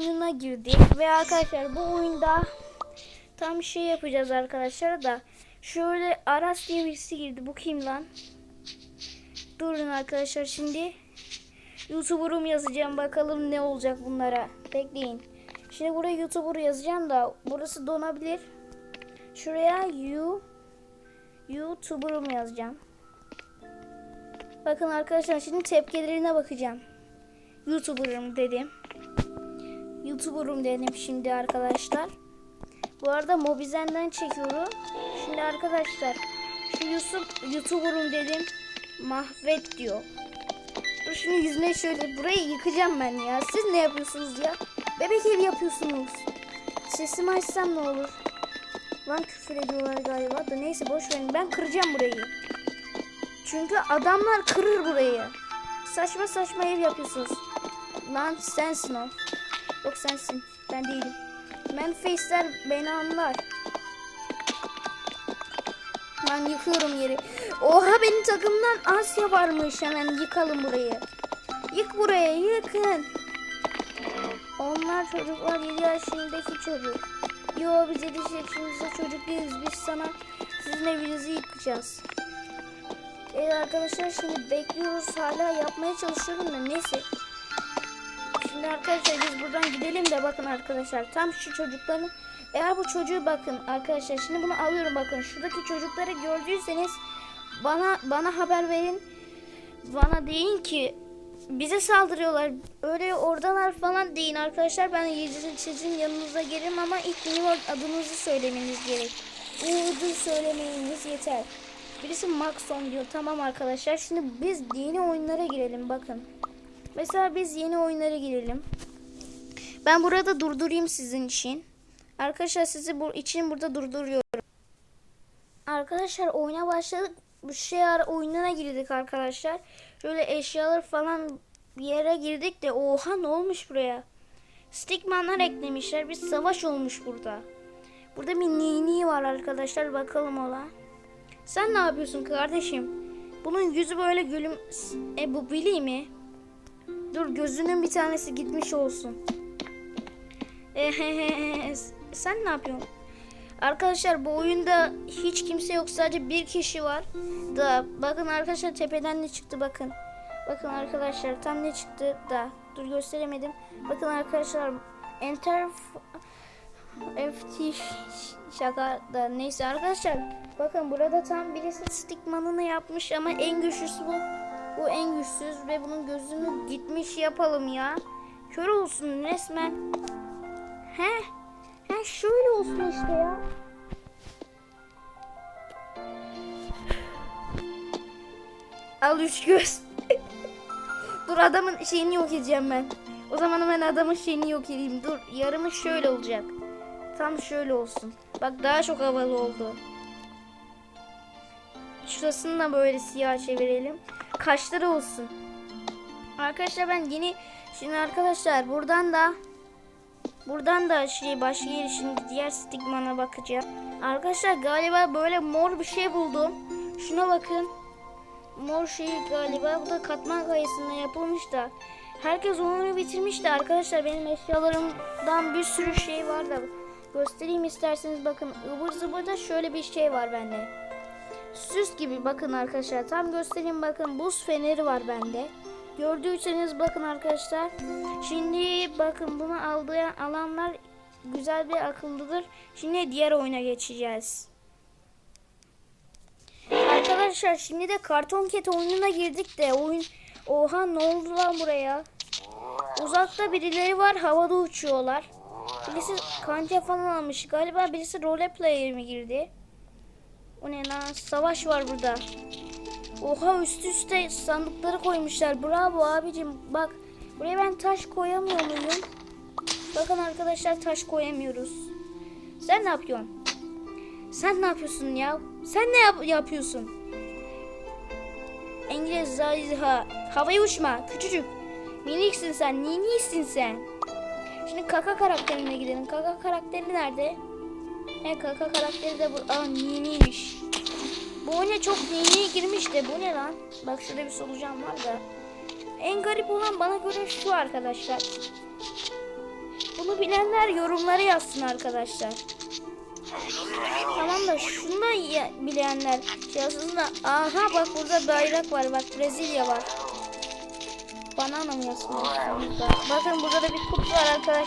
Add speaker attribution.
Speaker 1: oyununa girdik ve arkadaşlar bu oyunda tam şey yapacağız arkadaşlar da şöyle Aras diye birisi girdi. Bu kim lan? Durun arkadaşlar şimdi YouTuber'um yazacağım bakalım ne olacak bunlara. Bekleyin. Şimdi buraya YouTuber yazacağım da burası donabilir. Şuraya you YouTuber'um yazacağım. Bakın arkadaşlar şimdi tepkilerine bakacağım. YouTuber'ım dedim. YouTuber'ım dedim şimdi arkadaşlar. Bu arada Mobizen'den çekiyorum. Şimdi arkadaşlar şu Yusuf YouTuber'ım dedim. Mahvet diyor. Dur şimdi yüzüne şöyle burayı yıkacağım ben ya. Siz ne yapıyorsunuz ya? Bebek evi yapıyorsunuz. Sesimi açsam ne olur? Lan küfür ediyorlar galiba da neyse boş verin. Ben kıracağım burayı. Çünkü adamlar kırır burayı. Saçma saçma ev yapıyorsunuz. Lan sensin o. Yok sensin. Ben değilim. Manface'ler beni anlar. Lan yıkıyorum yeri. Oha benim takımdan Asya varmış. Hemen yıkalım burayı. Yık burayı yıkın. Onlar çocuklar 7 yaşındaki çocuk. Yo biz 7 yaşımızda çocuk değiliz. Biz sana sizin evinizi yıkacağız. Evet arkadaşlar şimdi bekliyoruz. Hala yapmaya çalışıyorum da neyse. Şimdi arkadaşlar biz buradan gidelim de bakın arkadaşlar. Tam şu çocukların eğer bu çocuğu bakın arkadaşlar şimdi bunu alıyorum bakın. Şuradaki çocukları gördüyseniz bana bana haber verin. Bana deyin ki bize saldırıyorlar. Öyle oradalar falan deyin arkadaşlar. Ben sizin, yanınıza gelirim ama ilk benim adınızı söylemeniz gerek. Uğur'du söylemeniz yeter. Birisi Maxon diyor. Tamam arkadaşlar. Şimdi biz yeni oyunlara girelim bakın. Mesela biz yeni oyunlara girelim. Ben burada durdurayım sizin için. Arkadaşlar sizi bu için burada durduruyorum. Arkadaşlar oyuna başladık. Bu şey oyununa girdik arkadaşlar. Şöyle eşyalar falan bir yere girdik de oha ne olmuş buraya? Stickmanlar eklemişler. Bir savaş olmuş burada. Burada bir nini var arkadaşlar. Bakalım ola. Sen ne yapıyorsun kardeşim? Bunun yüzü böyle gülüm... E bu Billy mi? Dur gözünün bir tanesi gitmiş olsun. Ehehe, sen ne yapıyorsun? Arkadaşlar bu oyunda hiç kimse yok. Sadece bir kişi var. Da bakın arkadaşlar tepeden ne çıktı bakın. Bakın arkadaşlar tam ne çıktı da. Dur gösteremedim. Bakın arkadaşlar enter FT şaka da neyse arkadaşlar. Bakın burada tam birisi stigmanını yapmış ama en güçlüsü bu. Bu en güçsüz ve bunun gözünü gitmiş yapalım ya. Kör olsun resmen. He? He şöyle olsun işte ya. Al üç göz. Dur adamın şeyini yok edeceğim ben. O zaman ben adamın şeyini yok edeyim. Dur yarımı şöyle olacak. Tam şöyle olsun. Bak daha çok havalı oldu. Şurasını da böyle siyah çevirelim. Kaşları olsun. Arkadaşlar ben yeni şimdi arkadaşlar buradan da buradan da şey başka yeri şimdi diğer stigmana bakacağım. Arkadaşlar galiba böyle mor bir şey buldum. Şuna bakın. Mor şey galiba bu da katman kayasından yapılmış da. Herkes onu bitirmiş de arkadaşlar benim eşyalarımdan bir sürü şey var da göstereyim isterseniz bakın ıvır zıvırda şöyle bir şey var bende. Süs gibi bakın arkadaşlar. Tam göstereyim bakın buz feneri var bende. Gördüyseniz bakın arkadaşlar. Şimdi bakın bunu aldığı alanlar güzel bir akıllıdır. Şimdi diğer oyuna geçeceğiz. Arkadaşlar şimdi de karton ket oyununa girdik de oyun oha ne oldu lan buraya? Uzakta birileri var havada uçuyorlar. Birisi kanca falan almış. Galiba birisi role player mi girdi? O ne lan? Savaş var burada. Oha üst üste sandıkları koymuşlar. Bravo abicim. Bak buraya ben taş koyamıyor muyum? Bakın arkadaşlar taş koyamıyoruz. Sen ne yapıyorsun? Sen ne yapıyorsun ya? Sen ne yap yapıyorsun? İngiliz zayıha. Havaya uçma. Küçücük. Miniksin sen. Niniksin sen. Şimdi kaka karakterine gidelim. Kaka karakteri nerede? He kaka karakteri de bu. Aa niniymiş. Bu oyuna çok nini girmiş de bu ne lan? Bak şurada bir solucan var da. En garip olan bana göre şu arkadaşlar. bilenler yorumları yazsın arkadaşlar. Tamam da şunu da bilenler şey yazsın da aha bak burada bayrak var bak Brezilya var. Banana mı yazsın? Bakın burada da bir kurt var arkadaşlar.